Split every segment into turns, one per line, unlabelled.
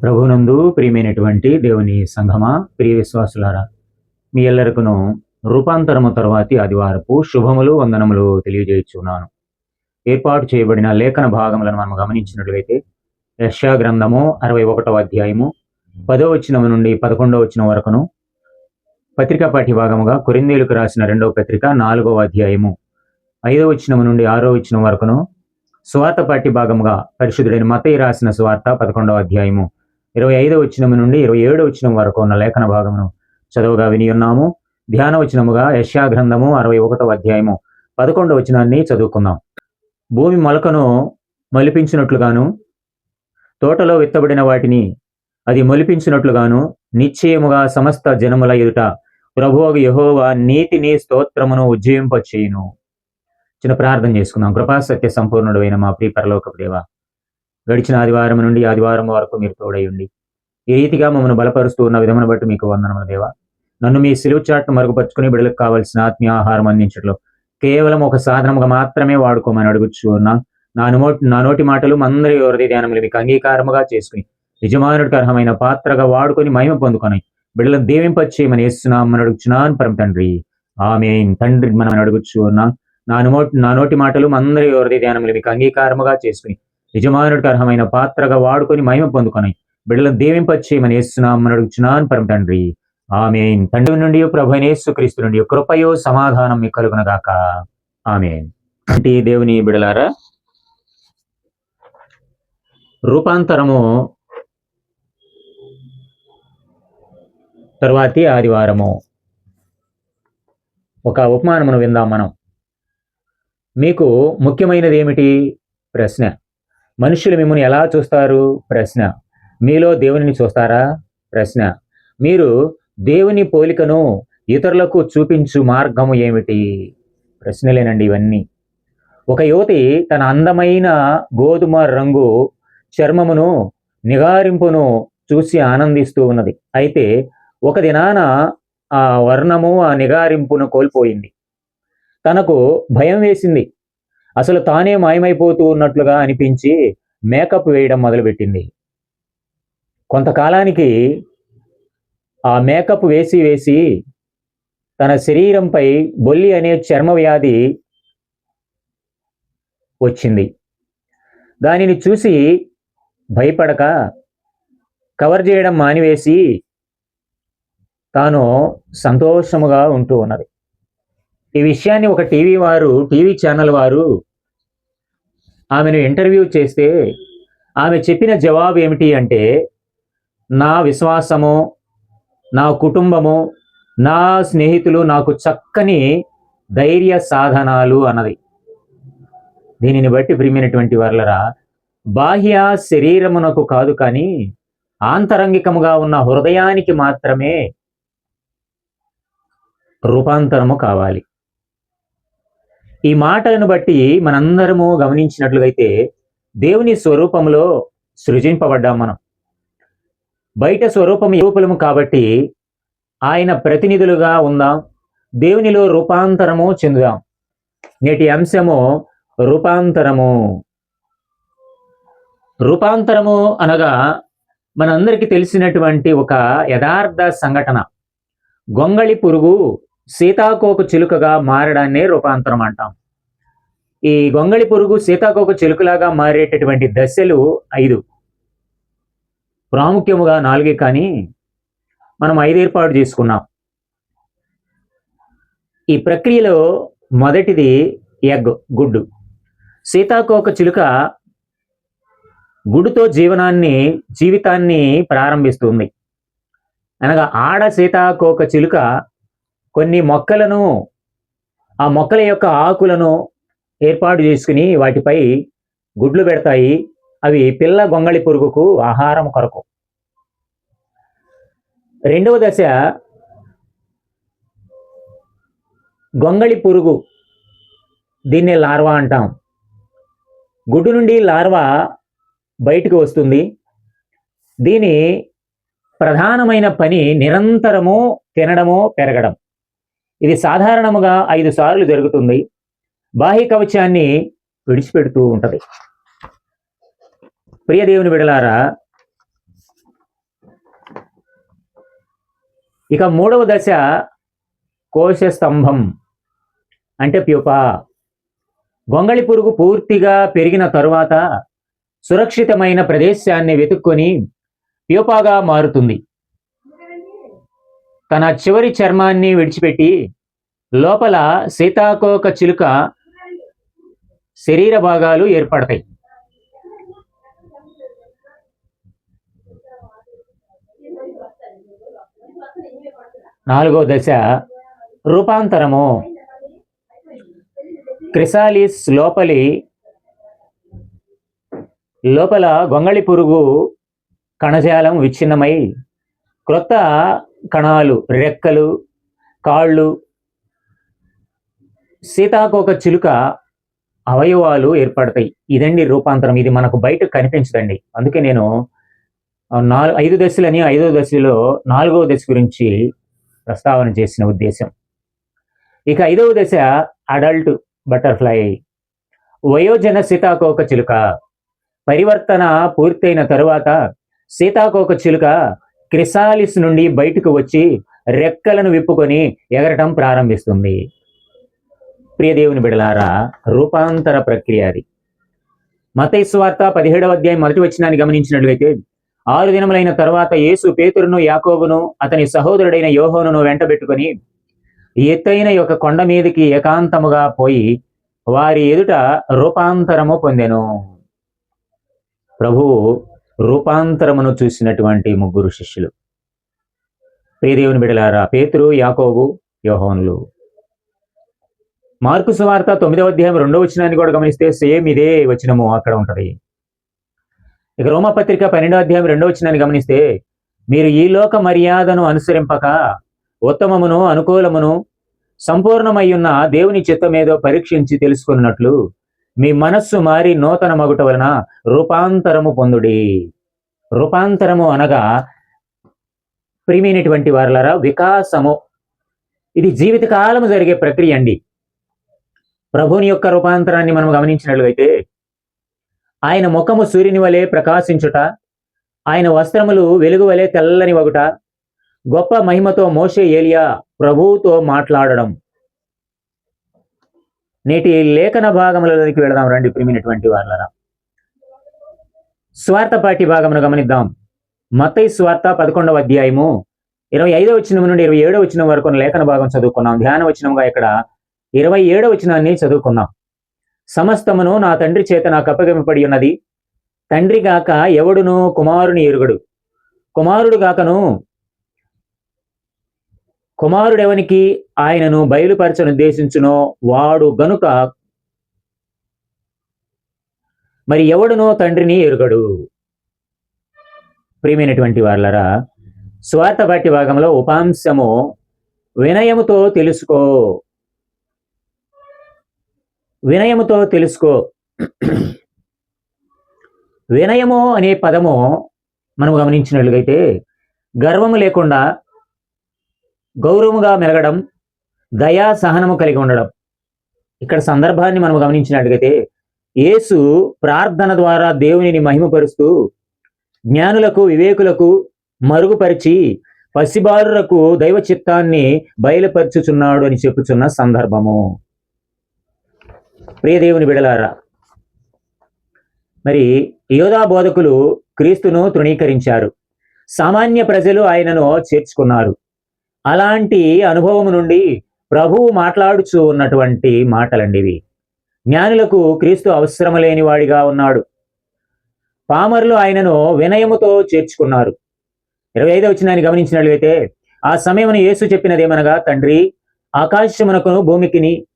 ప్రభునందు ప్రియమైనటువంటి దేవుని సంఘమా ప్రియ విశ్వాసులారా మీ ఎల్లరికను రూపాంతరము తర్వాతి ఆదివారపు శుభములు వందనములు తెలియజేయుచున్నాను. ఏర్పాటు చేయబడిన లేఖన భాగములను మనం గమనించినట్లయితే యశా గ్రంథము అరవై ఒకటవ అధ్యాయము పదో వచ్చినము నుండి పదకొండవ వచనం వరకును పత్రికా పాఠ్య భాగముగా కొరిందేలుకు రాసిన రెండవ పత్రిక నాలుగవ అధ్యాయము ఐదవ వచ్చినము నుండి ఆరో వచనం వరకును స్వార్థ పాఠ్య భాగముగా పరిశుద్ధుడైన మతయ్య రాసిన స్వార్థ పదకొండవ అధ్యాయము ఇరవై ఐదవ వచ్చినము నుండి ఇరవై ఏడవ వచ్చినం వరకు ఉన్న లేఖన భాగమును చదువుగా విని ఉన్నాము ధ్యాన వచనముగా యశ్యా గ్రంథము అరవై ఒకటవ అధ్యాయము పదకొండవ వచనాన్ని చదువుకుందాం. భూమి మొలకను మలిపించినట్లుగాను తోటలో విత్తబడిన వాటిని అది మొలిపించినట్లుగాను నిశ్చయముగా సమస్త జనముల ఎదుట ప్రభువు యహోవా నీతిని స్తోత్రమును ఉజ్జయింపచేయును. చిన్న ప్రార్థన చేసుకుందాం. కృపా సత్య సంపూర్ణుడు అయిన మా ప్రియ పరలోకపు దేవ గడిచిన ఆదివారం నుండి ఆదివారం వరకు మీరు తోడయుండి ఈ రీతిగా మమ్మల్ని బలపరుస్తూ ఉన్న విధమును బట్టి మీకు వందనములు దేవా. నన్ను మీ సిలువు చాట్ను మరుగుపరుచుకుని బిడ్డలకు కావలసిన ఆత్మీయ ఆహారం అందించట్లో కేవలం ఒక సాధనముగా మాత్రమే వాడుకోమని అడుగుచ్చు ఉన్నా. నా నోటి నా నోటి మాటలు అందరి హృదయ ధ్యానములు మీకు అంగీకారముగా చేసుకుని యజమానుడికి అర్హమైన పాత్రగా వాడుకొని మహిమ పొందుకొని బిడ్డలను దీవింపచేయమని వేస్తున్నామని అడుగుచున్నాను పరమ తండ్రి. ఆమె తండ్రి మనం అడుగుచ్చు ఉన్నా. నా నోటి నా నోటి మాటలు అందరి హృదయ ధ్యానములు మీకు అంగీకారముగా చేసుకుని యజమానుడికి అర్హమైన పాత్రగా వాడుకొని మహిమ పొందుకొని బిడ్డలను దీవింపచ్చేయమని వేస్తున్నామని అడుగుచున్నాను. పరమ తండ్రి. ఆమె తండ్రి నుండి ప్రభు క్రీస్తు నుండి కృపయో సమాధానం మీకు కలుగునగాక. ఆమె అంటే దేవుని బిడలారా రూపాంతరము తరువాతి ఆదివారము. ఒక ఉపమానమును విందాం మనం. మీకు ముఖ్యమైనది ఏమిటి ప్రశ్న? మనుషులు మిమ్మల్ని ఎలా చూస్తారు? ప్రశ్న. మీలో దేవునిని చూస్తారా? ప్రశ్న. మీరు దేవుని పోలికను ఇతరులకు చూపించు మార్గము ఏమిటి? ప్రశ్నలేనండి ఇవన్నీ. ఒక యువతి తన అందమైన గోధుమ రంగు చర్మమును నిగారింపును చూసి ఆనందిస్తూ ఉన్నది. అయితే ఒక దినాన ఆ వర్ణము ఆ నిగారింపును కోల్పోయింది. తనకు భయం వేసింది. అసలు తానే మాయమైపోతూ ఉన్నట్లుగా అనిపించి మేకప్ వేయడం మొదలుపెట్టింది. కొంతకాలానికి ఆ మేకప్ వేసి వేసి తన శరీరంపై బొల్లి అనే చర్మ వ్యాధి వచ్చింది. దానిని చూసి భయపడక కవర్ చేయడం మానివేసి తాను సంతోషముగా ఉంటూ ఉన్నది. ఈ విషయాన్ని ఒక టీవీ వారు టీవీ ఛానల్ వారు ఆమెను ఇంటర్వ్యూ చేస్తే ఆమె చెప్పిన జవాబు ఏమిటి అంటే నా విశ్వాసము నా కుటుంబము నా స్నేహితులు నాకు చక్కని ధైర్య సాధనాలు అన్నది. దీనిని బట్టి ప్రియమైనటువంటి వర్లరా బాహ్య శరీరమునకు కాదు కానీ ఆంతరంగికముగా ఉన్న హృదయానికి మాత్రమే రూపాంతరము కావాలి. ఈ మాటలను బట్టి మనందరము గమనించినట్లుగైతే దేవుని స్వరూపంలో సృజింపబడ్డాం మనం. బయట స్వరూపం రూపలము కాబట్టి ఆయన ప్రతినిధులుగా ఉందాం దేవునిలో రూపాంతరము చెందుదాం. నేటి అంశము రూపాంతరము. రూపాంతరము అనగా మనందరికీ తెలిసినటువంటి ఒక యథార్థ సంఘటన. గొంగళి పురుగు సీతాకోక చిలుకగా మారడాన్నే రూపాంతరం అంటాం. ఈ గొంగళి పురుగు సీతాకోక చిలుకలాగా మారేటటువంటి దశలు ఐదు. ప్రాముఖ్యముగా నాలుగే కానీ మనం ఐదు ఏర్పాటు చేసుకున్నాం. ఈ ప్రక్రియలో మొదటిది ఎగ్ గుడ్డు. సీతాకోక చిలుక గుడ్డుతో జీవనాన్ని జీవితాన్ని ప్రారంభిస్తుంది. అనగా ఆడ సీతాకోక చిలుక కొన్ని మొక్కలను ఆ మొక్కల యొక్క ఆకులను ఏర్పాటు చేసుకుని వాటిపై గుడ్లు పెడతాయి. అవి పిల్ల గొంగళి పురుగుకు ఆహారం కొరకు. రెండవ దశ గొంగళి పురుగు. దీన్ని లార్వా అంటాం. గుడ్డు నుండి లార్వా బయటకు వస్తుంది. దీని ప్రధానమైన పని నిరంతరము తినడము పెరగడం. ఇది సాధారణముగా ఐదు సార్లు జరుగుతుంది. బాహ్య కవచాన్ని విడిచిపెడుతూ ఉంటుంది. ప్రియదేవుని విడలారా ఇక మూడవ దశ కోశ స్తంభం అంటే ప్యూప. గొంగళి పురుగు పూర్తిగా పెరిగిన తరువాత సురక్షితమైన ప్రదేశాన్ని వెతుక్కొని ప్యూపాగా మారుతుంది. తన చివరి చర్మాన్ని విడిచిపెట్టి లోపల సీతాకోక చిలుక శరీర భాగాలు ఏర్పడతాయి. నాలుగో దశ రూపాంతరము. క్రిసాలిస్ లోపలి లోపల గొంగళి పురుగు కణజాలం విచ్ఛిన్నమై క్రొత్త కణాలు రెక్కలు కాళ్ళు. సీతాకోక చిలుక అవయవాలు ఏర్పడతాయి. ఇదండి రూపాంతరం. ఇది మనకు బయట కనిపించదండి. అందుకే నేను నాలుగు ఐదు దశలని ఐదో దశలో నాలుగవ దశ గురించి ప్రస్తావన చేసిన ఉద్దేశం. ఇక ఐదవ దశ అడల్ట్ బటర్ఫ్లై. వయోజన సీతాకోక చిలుక. పరివర్తన పూర్తయిన తరువాత సీతాకోక చిలుక క్రిసాలిస్ నుండి బయటకు వచ్చి రెక్కలను విప్పుకొని ఎగరటం ప్రారంభిస్తుంది. ప్రియదేవుని బిడలారా రూపాంతర ప్రక్రియ అది. మతైస్వార్త పదిహేడవ అధ్యాయం మొదటి వచ్చినాన్ని గమనించినట్లయితే ఆరు దినములైన తర్వాత యేసు పేతురును యాకోబును అతని సహోదరుడైన యోహోనును వెంటబెట్టుకొని ఎత్తైన యొక్క కొండ మీదకి ఏకాంతముగా పోయి వారి ఎదుట రూపాంతరము పొందెను. ప్రభువు రూపాంతరమును చూసినటువంటి ముగ్గురు శిష్యులు. ప్రియదేవుని బిడలారా పేతురు యాకోబు యోహోనులు. మార్కు సువార్త తొమ్మిదవ అధ్యాయం రెండవ వచనాన్ని కూడా గమనిస్తే సేమ్ ఇదే వచనము అక్కడ ఉంటది. ఇక రోమపత్రిక పన్నెండో అధ్యాయం రెండో వచనాన్ని గమనిస్తే మీరు ఈ లోక మర్యాదను అనుసరింపక ఉత్తమమును అనుకూలమును సంపూర్ణమై ఉన్న దేవుని చిత్తమేదో పరీక్షించి తెలుసుకున్నట్లు మీ మనస్సు మారి నూతన మగుట వలన రూపాంతరము పొందుడి. రూపాంతరము అనగా ప్రియమైనటువంటి వారులరా వికాసము. ఇది జీవితకాలము జరిగే ప్రక్రియ అండి. ప్రభుని యొక్క రూపాంతరాన్ని మనం గమనించినట్లయితే ఆయన ముఖము సూర్యుని వలె ప్రకాశించుట ఆయన వస్త్రములు వెలుగు వలె తెల్లని ఒకట గొప్ప మహిమతో మోషే ఏలియా ప్రభువుతో మాట్లాడడం. నేటి లేఖన భాగములలోకి వెళదాం. రండి ప్రిమినటువంటి స్వార్థ స్వార్థపాటి భాగమును గమనిద్దాం. మతై స్వార్థ పదకొండవ అధ్యాయము ఇరవై ఐదవ వచనం నుండి ఇరవై ఏడవ వచనం వరకు లేఖన భాగం చదువుకున్నాం. ధ్యాన వచనంగా ఇక్కడ ఇరవై ఏడవ వచనాన్ని చదువుకున్నాం. సమస్తమును నా తండ్రి చేత నాకు అప్పగింపబడి ఉన్నది. తండ్రి గాక ఎవడును కుమారుని ఎరుగడు. కుమారుడు గాకను కుమారుడెవనికి ఆయనను బయలుపరచనుద్దేశించునో వాడు గనుక మరి ఎవడునో తండ్రిని ఎరుగడు. ప్రియమైనటువంటి వాళ్ళరా స్వార్థ పాఠ్య భాగంలో ఉపాంశము వినయముతో తెలుసుకో. వినయముతో తెలుసుకో. వినయము అనే పదము మనం గమనించినట్లుగైతే గర్వము లేకుండా గౌరవముగా మెలగడం దయా సహనము కలిగి ఉండడం. ఇక్కడ సందర్భాన్ని మనం గమనించినట్లయితే యేసు ప్రార్థన ద్వారా దేవునిని మహిమపరుస్తూ జ్ఞానులకు వివేకులకు మరుగుపరిచి పసిబారులకు దైవ చిత్తాన్ని బయలుపరుచుచున్నాడు అని చెప్పుచున్న సందర్భము. ప్రియదేవుని బిడలారా మరి యోధా బోధకులు క్రీస్తును తృణీకరించారు. సామాన్య ప్రజలు ఆయనను చేర్చుకున్నారు. అలాంటి అనుభవం నుండి ప్రభువు మాట్లాడుచూ ఉన్నటువంటి మాటలండి ఇవి జ్ఞానులకు క్రీస్తు అవసరం లేని వాడిగా ఉన్నాడు. పామరులు ఆయనను వినయముతో చేర్చుకున్నారు. ఇరవై ఐదవ వచ్చినాన్ని గమనించినట్లయితే ఆ సమయమున యేసు చెప్పినదేమనగా తండ్రి ఆకాశమునకును భూమికిని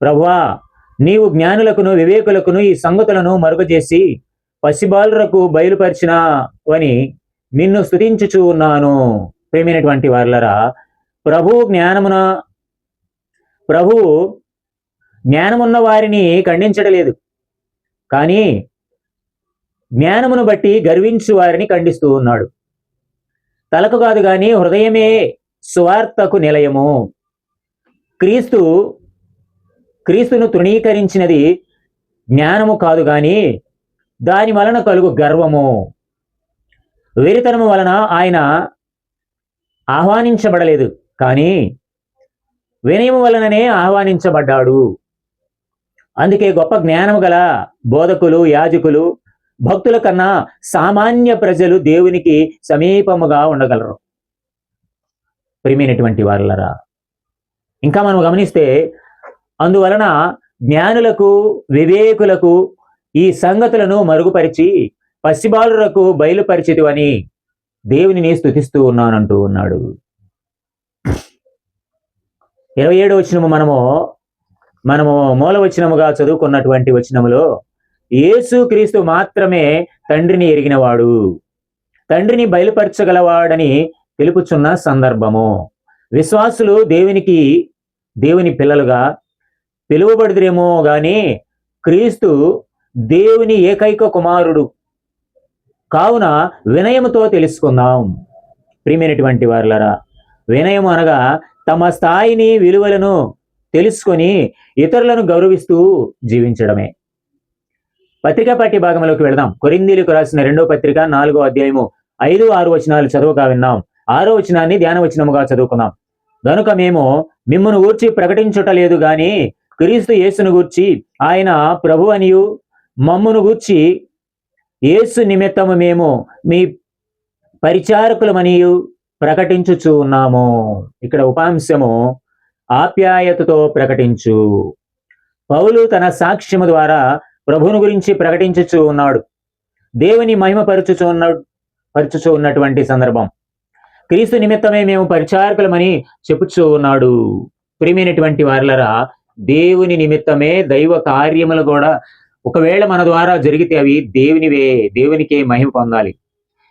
ప్రభువా నీవు జ్ఞానులకును వివేకులకును ఈ సంగతులను మరుగజేసి పసిబాలులకు బయలుపరిచిన అని నిన్ను స్తుతించుచూ ఉన్నాను. ప్రేమైనటువంటి వారులరా ప్రభు జ్ఞానమున ప్రభు జ్ఞానమున్న వారిని ఖండించడలేదు కానీ జ్ఞానమును బట్టి గర్వించు వారిని ఖండిస్తూ ఉన్నాడు. తలకు కాదు కానీ హృదయమే సువార్తకు నిలయము. క్రీస్తు క్రీస్తును తృణీకరించినది జ్ఞానము కాదు కానీ దాని వలన కలుగు గర్వము. వెరితనము వలన ఆయన ఆహ్వానించబడలేదు. కానీ వినయము వలననే ఆహ్వానించబడ్డాడు. అందుకే గొప్ప జ్ఞానము గల బోధకులు యాజకులు భక్తుల కన్నా సామాన్య ప్రజలు దేవునికి సమీపముగా ఉండగలరు. ప్రియమైనటువంటి వారులరా ఇంకా మనం గమనిస్తే అందువలన జ్ఞానులకు వివేకులకు ఈ సంగతులను మరుగుపరిచి పసిబాలులకు బయలుపరిచితివని దేవునిని స్థుతిస్తూ ఉన్నానంటూ ఉన్నాడు. ఇరవై ఏడు వచనము మనము మనము మూల వచనముగా చదువుకున్నటువంటి వచనములో యేసు క్రీస్తు మాత్రమే తండ్రిని ఎరిగినవాడు. తండ్రిని బయలుపరచగలవాడని తెలుపుచున్న సందర్భము. విశ్వాసులు దేవునికి దేవుని పిల్లలుగా పిలువబడుదురేమో గాని క్రీస్తు దేవుని ఏకైక కుమారుడు కావున వినయముతో తెలుసుకుందాం. ప్రియమైనటువంటి వారులరా వినయం అనగా తమ స్థాయిని విలువలను తెలుసుకొని ఇతరులను గౌరవిస్తూ జీవించడమే. పత్రికా పాఠ్య భాగంలోకి వెళదాం. కొరిందీలకు రాసిన రెండో పత్రిక నాలుగో అధ్యాయము ఐదు ఆరు వచనాలు చదువుగా విన్నాం. ఆరో వచనాన్ని ధ్యాన వచనముగా చదువుకుందాం గనుక మేము మిమ్మను గూర్చి ప్రకటించుటలేదు గాని క్రీస్తు యేసును గూర్చి ఆయన ప్రభు అనియు మమ్మును గూర్చి యేసు నిమిత్తము మేము మీ పరిచారకులమనియు ప్రకటించుచు ఉన్నాము. ఇక్కడ ఉపాంశము ఆప్యాయతతో ప్రకటించు. పౌలు తన సాక్ష్యము ద్వారా ప్రభువును గురించి ప్రకటించుచు ఉన్నాడు. దేవుని మహిమపరచుచు ఉన్నాడు పరచుచు ఉన్నటువంటి సందర్భం. క్రీస్తు నిమిత్తమే మేము పరిచారకులమని చెప్పుచూ ఉన్నాడు. ప్రియమైనటువంటి వారులరా దేవుని నిమిత్తమే దైవ కార్యములు కూడా ఒకవేళ మన ద్వారా జరిగితే అవి దేవునివే దేవునికే మహిమ పొందాలి.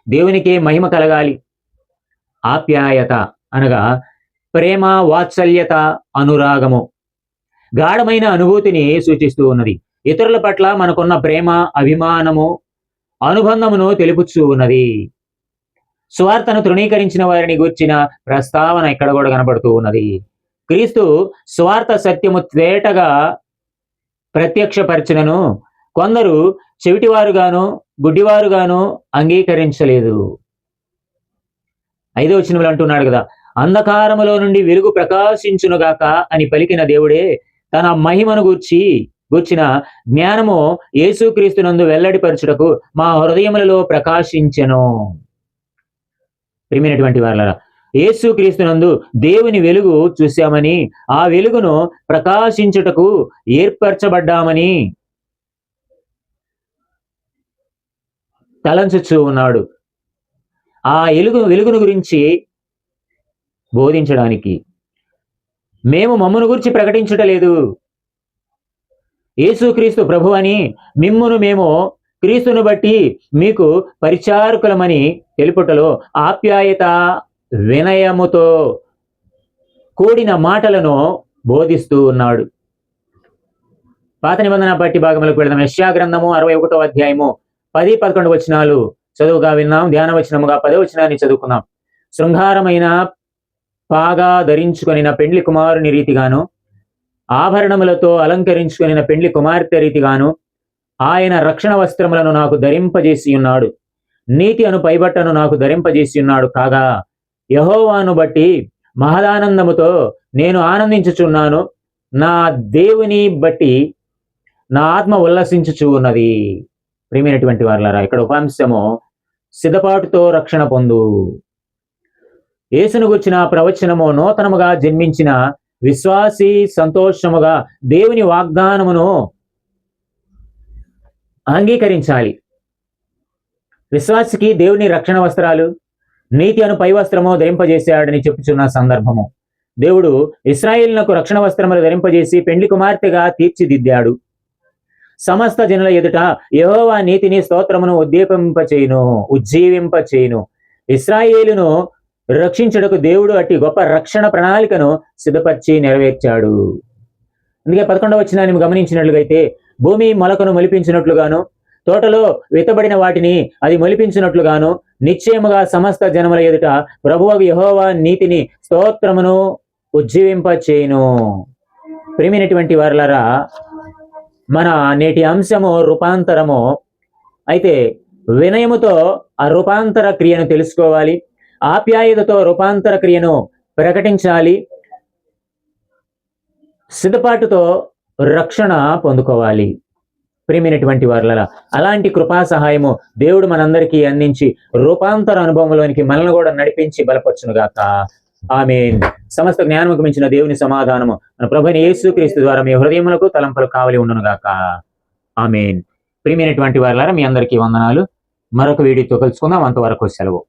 దేవునికే మహిమ కలగాలి. ఆప్యాయత అనగా ప్రేమ వాత్సల్యత అనురాగము. గాఢమైన అనుభూతిని సూచిస్తూ ఉన్నది. ఇతరుల పట్ల మనకున్న ప్రేమ అభిమానము అనుబంధమును తెలుపుచూ ఉన్నది. స్వార్థను తృణీకరించిన వారిని గూర్చిన ప్రస్తావన ఇక్కడ కూడా కనబడుతూ ఉన్నది. క్రీస్తు స్వార్థ సత్యము తేటగా ప్రత్యక్షపరచినను కొందరు చెవిటివారుగాను గుడ్డివారుగాను అంగీకరించలేదు. ఐదో వచనములు అంటున్నాడు కదా అంధకారములో నుండి వెలుగు ప్రకాశించునుగాక అని పలికిన దేవుడే తన మహిమను గూర్చి గూర్చిన జ్ఞానము యేసుక్రీస్తునందు వెల్లడిపరచుటకు మా హృదయములలో ప్రకాశించెను. ప్రియమైనటువంటి వాళ్ళరా యేసుక్రీస్తునందు దేవుని వెలుగు చూశామని ఆ వెలుగును ప్రకాశించుటకు ఏర్పరచబడ్డామని తలంచుచూ ఉన్నాడు. ఆ ఎలుగు వెలుగును గురించి బోధించడానికి మేము మమ్మను గురించి ప్రకటించటలేదు యేసుక్రీస్తు ప్రభు అని మిమ్మును మేము క్రీస్తును బట్టి మీకు పరిచారకులమని తెలుపుటలో ఆప్యాయత వినయముతో కూడిన మాటలను బోధిస్తూ ఉన్నాడు. పాత నిబంధన బట్టి భాగంలోకి వెళదాం. యశ్యా గ్రంథము అరవై ఒకటో అధ్యాయము పది పదకొండు వచనాలు చదువుగా విన్నాం. ధ్యాన వచనముగా పదే వచనాన్ని చదువుకుందాం శృంగారమైన పాగా ధరించుకొనిన పెండ్లి కుమారుని రీతిగాను ఆభరణములతో అలంకరించుకొనిన పెండ్లి కుమార్తె రీతిగాను ఆయన రక్షణ వస్త్రములను నాకు ధరింపజేసి ఉన్నాడు నీతి అను పైబట్టను నాకు ధరింపజేసి ఉన్నాడు కాగా యహోవాను బట్టి మహదానందముతో నేను ఆనందించుచున్నాను. నా దేవుని బట్టి నా ఆత్మ ఉల్లసించుచు ఉన్నది ప్రియమైనటువంటి వారులారా ఇక్కడ ఉపాంశము సిద్ధపాటుతో రక్షణ పొందు. యేసును గుర్చిన ప్రవచనము నూతనముగా జన్మించిన విశ్వాసి సంతోషముగా దేవుని వాగ్దానమును అంగీకరించాలి. విశ్వాసికి దేవుని రక్షణ వస్త్రాలు నీతి అను పై వస్త్రము ధరింపజేశాడని చెప్పుచున్న సందర్భము. దేవుడు ఇస్రాయిల్నకు రక్షణ వస్త్రములు ధరింపజేసి పెండ్లి కుమార్తెగా తీర్చిదిద్దాడు. సమస్త జనుల ఎదుట యహోవా నీతిని స్తోత్రమును ఉద్దీపింపచేయును ఉజ్జీవింపచేయును. ఇస్రాయేలును రక్షించుటకు దేవుడు అట్టి గొప్ప రక్షణ ప్రణాళికను సిద్ధపరిచి నెరవేర్చాడు. అందుకే పదకొండవ వచ్చినాన్ని గమనించినట్లుగైతే భూమి మొలకను మొలిపించినట్లుగాను తోటలో విత్తబడిన వాటిని అది మొలిపించినట్లుగాను నిశ్చయముగా సమస్త జనముల ఎదుట ప్రభువ యహోవా నీతిని స్తోత్రమును ఉజ్జీవింపచేయును. ప్రేమినటువంటి వారులరా మన నేటి అంశము రూపాంతరము. అయితే వినయముతో ఆ రూపాంతర క్రియను తెలుసుకోవాలి. ఆప్యాయతతో రూపాంతర క్రియను ప్రకటించాలి. సిద్ధపాటుతో రక్షణ పొందుకోవాలి. ప్రియమైనటువంటి వారుల అలాంటి కృపా సహాయము దేవుడు మనందరికీ అందించి రూపాంతర అనుభవంలోనికి మనల్ని కూడా నడిపించి బలపరచునుగాక. ఆమె సమస్త జ్ఞానముకు మించిన దేవుని సమాధానము మన ప్రభుని యేసు క్రీస్తు ద్వారా మీ హృదయములకు తలంపులు కావలి ఉండునుగాక. ఆమెన్. ప్రియమైనటువంటి వారులారా మీ అందరికీ వందనాలు. మరొక వీడియోతో కలుసుకుందాం. అంతవరకు సెలవు.